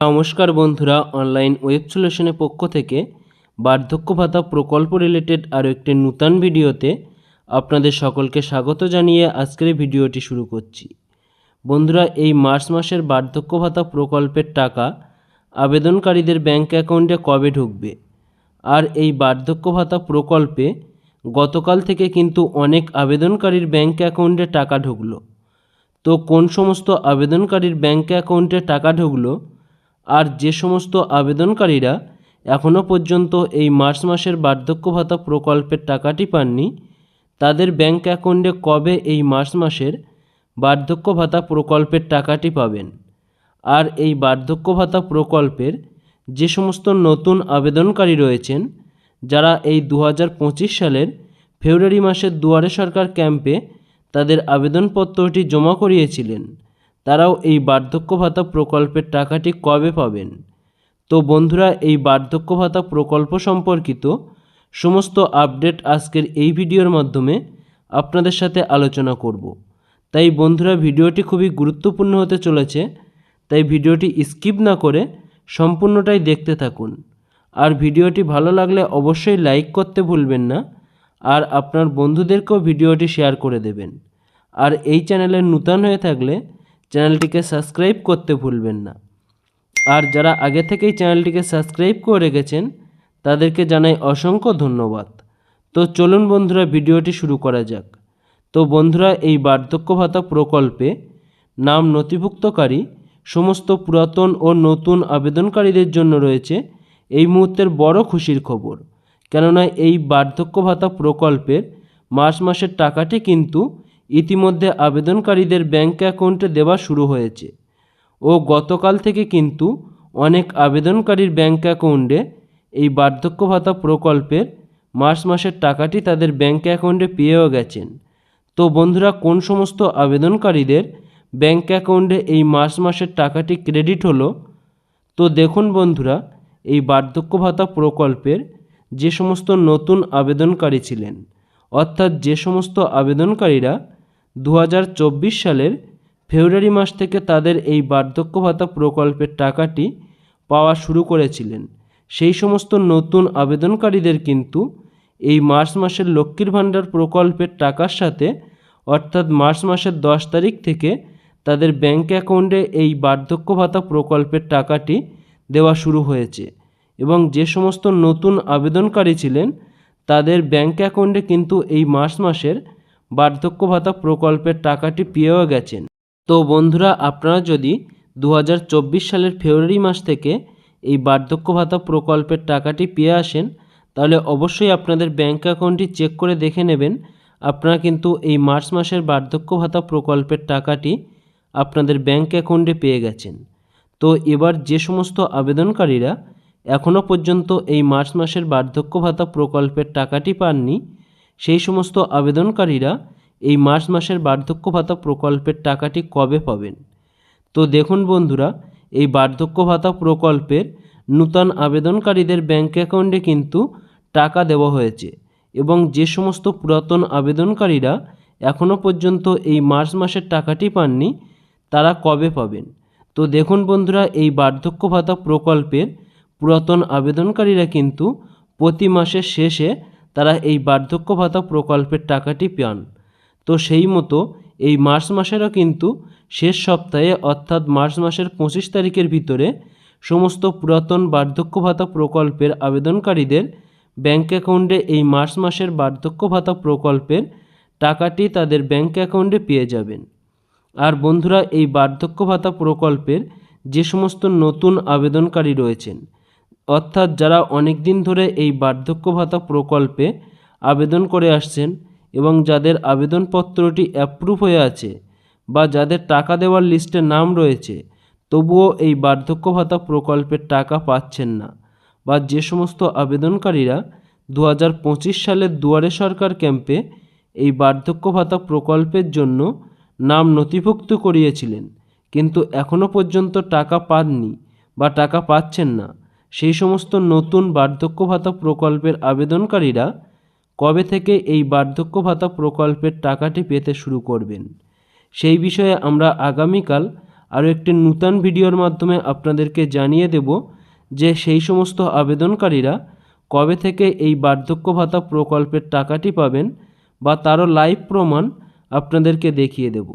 নমস্কার বন্ধুরা online web সলিউশনের পক্ষ থেকে বার্ধক্য ভাতা প্রকল্প রিলেটেড আরও একটি নূতন ভিডিওতে আপনাদের সকলকে স্বাগত জানিয়ে আজকের ভিডিওটি শুরু করছি। বন্ধুরা, এই মার্চ মাসের বার্ধক্য ভাতা প্রকল্পের টাকা আবেদনকারীদের ব্যাঙ্ক অ্যাকাউন্টে কবে ঢুকবে? আর এই বার্ধক্য ভাতা প্রকল্পে গতকাল থেকে কিন্তু অনেক আবেদনকারীর ব্যাঙ্ক অ্যাকাউন্টে টাকা ঢুকলো। তো কোন সমস্ত আবেদনকারীর ব্যাঙ্ক অ্যাকাউন্টে টাকা ঢুকলো? আর যে সমস্ত আবেদনকারীরা এখনও পর্যন্ত এই মার্চ মাসের বার্ধক্য ভাতা প্রকল্পের টাকাটি পাননি, তাদের ব্যাংক অ্যাকাউন্টে কবে এই মার্চ মাসের বার্ধক্য ভাতা প্রকল্পের টাকাটি পাবেন? আর এই বার্ধক্য ভাতা প্রকল্পের যে সমস্ত নতুন আবেদনকারী রয়েছেন, যারা এই দু হাজার পঁচিশ সালের ফেব্রুয়ারি মাসের দুয়ারে সরকার ক্যাম্পে তাদের আবেদনপত্রটি জমা করিয়েছিলেন তারাও এই বার্ধক্য ভাতা প্রকল্পের টাকাটি কবে পাবেন? তো বন্ধুরা, এই বার্ধক্য ভাতা প্রকল্প সম্পর্কিত সমস্ত আপডেট আজকের এই ভিডিওর মাধ্যমে আপনাদের সাথে আলোচনা করব। তাই বন্ধুরা, ভিডিওটি খুবই গুরুত্বপূর্ণ হতে চলেছে, তাই ভিডিওটি স্কিপ না করে সম্পূর্ণটাই দেখতে থাকুন। আর ভিডিওটি ভালো লাগলে অবশ্যই লাইক করতে ভুলবেন না, আর আপনার বন্ধুদেরকেও ভিডিওটি শেয়ার করে দেবেন। আর এই চ্যানেলে নূতন হয়ে থাকলে চ্যানেলটিকে সাবস্ক্রাইব করতে ভুলবেন না। আর যারা আগে থেকেই চ্যানেলটিকে সাবস্ক্রাইব করে রেখেছেন, তাদেরকে জানাই অসংখ্য ধন্যবাদ। তো চলুন বন্ধুরা, ভিডিওটি শুরু করা যাক। তো বন্ধুরা, এই বার্ধক্য ভাতা প্রকল্পে নাম নথিভুক্তকারী সমস্ত পুরাতন ও নতুন আবেদনকারীদের জন্য রয়েছে এই মুহূর্তের বড় খুশির খবর। কেননা এই বার্ধক্য ভাতা প্রকল্পের মার্চ মাসের টাকাটি কিন্তু ইতিমধ্যে আবেদনকারীদের ব্যাঙ্ক অ্যাকাউন্টে দেওয়া শুরু হয়েছে। ও গতকাল থেকে কিন্তু অনেক আবেদনকারীর ব্যাঙ্ক অ্যাকাউন্টে এই বার্ধক্য ভাতা প্রকল্পের মার্চ মাসের টাকাটি তাদের ব্যাঙ্ক অ্যাকাউন্টে পেয়েও গেছেন। তো বন্ধুরা, কোন সমস্ত আবেদনকারীদের ব্যাঙ্ক অ্যাকাউন্টে এই মার্চ মাসের টাকাটি ক্রেডিট হলো? তো দেখুন বন্ধুরা, এই বার্ধক্য ভাতা প্রকল্পের যে সমস্ত নতুন আবেদনকারী ছিলেন, অর্থাৎ যে সমস্ত আবেদনকারীরা দু হাজার চব্বিশ সালের ফেব্রুয়ারি মাস থেকে তাদের এই বার্ধক্য ভাতা প্রকল্পের টাকাটি পাওয়া শুরু করেছিলেন। সেই সমস্ত নতুন আবেদনকারীদের কিন্তু এই মার্চ মাসের লক্ষ্মীর ভাণ্ডার প্রকল্পের টাকার সাথে, অর্থাৎ মার্চ মাসের দশ তারিখ থেকে তাদের ব্যাংক অ্যাকাউন্টে এই বার্ধক্য ভাতা প্রকল্পের টাকাটি দেওয়া শুরু হয়েছে এবং যে সমস্ত নতুন আবেদনকারী ছিলেন, তাদের ব্যাংক অ্যাকাউন্টে কিন্তু এই মার্চ মাসের বার্ধক্য ভাতা প্রকল্পের টাকাটি পেয়েও গেছেন। তো বন্ধুরা, আপনারা যদি দু হাজার চব্বিশ সালের ফেব্রুয়ারি মাস থেকে এই বার্ধক্য ভাতা প্রকল্পের টাকাটি পেয়ে আসেন, তাহলে অবশ্যই আপনাদের ব্যাঙ্ক অ্যাকাউন্টটি চেক করে দেখে নেবেন। আপনারা কিন্তু এই মার্চ মাসের বার্ধক্য ভাতা প্রকল্পের টাকাটি আপনাদের ব্যাঙ্ক অ্যাকাউন্টে পেয়ে গেছেন। তো এবার যে সমস্ত আবেদনকারীরা এখনও পর্যন্ত এই মার্চ মাসের বার্ধক্য ভাতা প্রকল্পের টাকাটি পাননি সেই সমস্ত আবেদনকারীরা এই মার্চ মাসের বার্ধক্য ভাতা প্রকল্পের টাকাটি কবে পাবেন? তো দেখুন বন্ধুরা, এই বার্ধক্য ভাতা প্রকল্পের নূতন আবেদনকারীদের ব্যাঙ্ক অ্যাকাউন্টে কিন্তু টাকা দেওয়া হয়েছে এবং যে সমস্ত পুরাতন আবেদনকারীরা এখনও পর্যন্ত এই মার্চ মাসের টাকাটি পাননি, তারা কবে পাবেন? তো দেখুন বন্ধুরা, এই বার্ধক্য ভাতা প্রকল্পের পুরাতন আবেদনকারীরা কিন্তু প্রতি মাসের শেষে তারা এই বার্ধক্য ভাতা প্রকল্পের টাকাটি পান। তো সেই মতো এই মার্চ মাসেরও কিন্তু শেষ সপ্তাহে অর্থাৎ মার্চ মাসের পঁচিশ তারিখের ভিতরে সমস্ত পুরাতন বার্ধক্য ভাতা প্রকল্পের আবেদনকারীদের ব্যাঙ্ক অ্যাকাউন্টে এই মার্চ মাসের বার্ধক্য ভাতা প্রকল্পের টাকাটি তাদের ব্যাঙ্ক অ্যাকাউন্টে পেয়ে যাবেন। আর বন্ধুরা, এই বার্ধক্য ভাতা প্রকল্পের যে সমস্ত নতুন আবেদনকারী রয়েছেন অর্থাৎ যারা অনেক দিন ধরে এই বার্ধক্য ভাতা প্রকল্পে আবেদন করে আসছেন এবং যাদের আবেদনপত্রটি অ্যাপ্রুভ হয়ে আছে বা যাদের টাকা দেওয়ার লিস্টে নাম রয়েছে, তবুও এই বার্ধক্য ভাতা প্রকল্পের টাকা পাচ্ছেন না বা যে সমস্ত আবেদনকারীরা দু হাজার পঁচিশ সালের দুয়ারে সরকার ক্যাম্পে এই বার্ধক্য ভাতা প্রকল্পের জন্য নাম নথিভুক্ত করিয়েছিলেন, কিন্তু এখনও পর্যন্ত টাকা পাননি বা টাকা পাচ্ছেন না। সেই সমস্ত নতুন বার্ধক্য ভাতা প্রকল্পের আবেদনকারীরা কবে থেকে এই বার্ধক্য ভাতা প্রকল্পের টাকাটি পেতে শুরু করবেন? সেই বিষয়ে আমরা আগামীকাল আরও একটি নূতন ভিডিওর মাধ্যমে আপনাদেরকে জানিয়ে দেব যে সেই সমস্ত আবেদনকারীরা কবে থেকে এই বার্ধক্য ভাতা প্রকল্পের টাকাটি পাবেন বা তারও লাইভ প্রমাণ আপনাদেরকে দেখিয়ে দেব।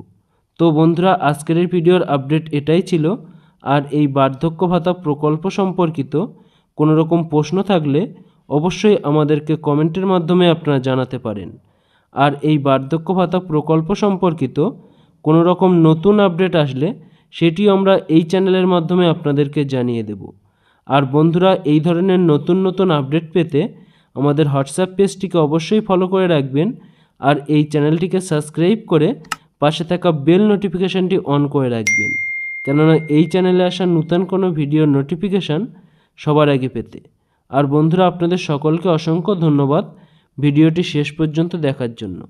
তো বন্ধুরা, আজকের ভিডিওর আপডেট এটাই ছিল। আর এই বার্ধক্য ভাতা প্রকল্প সম্পর্কিত কোনো রকম প্রশ্ন থাকলে অবশ্যই আমাদেরকে কমেন্টের মাধ্যমে আপনারা জানাতে পারেন। আর এই বার্ধক্য ভাতা প্রকল্প সম্পর্কিত কোনো রকম নতুন আপডেট আসলে সেটিও আমরা এই চ্যানেলের মাধ্যমে আপনাদেরকে জানিয়ে দেব। আর বন্ধুরা, এই ধরনের নতুন নতুন আপডেট পেতে আমাদের হোয়াটসঅ্যাপ পেজটিকে অবশ্যই ফলো করে রাখবেন আর এই চ্যানেলটিকে সাবস্ক্রাইব করে পাশে থাকা বেল নোটিফিকেশানটি অন করে রাখবেন। কেননা এই চ্যানেলে আসা নূতন কোনো ভিডিওর নোটিফিকেশান সবার আগে পেতে। আর বন্ধুরা, আপনাদের সকলকে অসংখ্য ধন্যবাদ ভিডিওটি শেষ পর্যন্ত দেখার জন্য।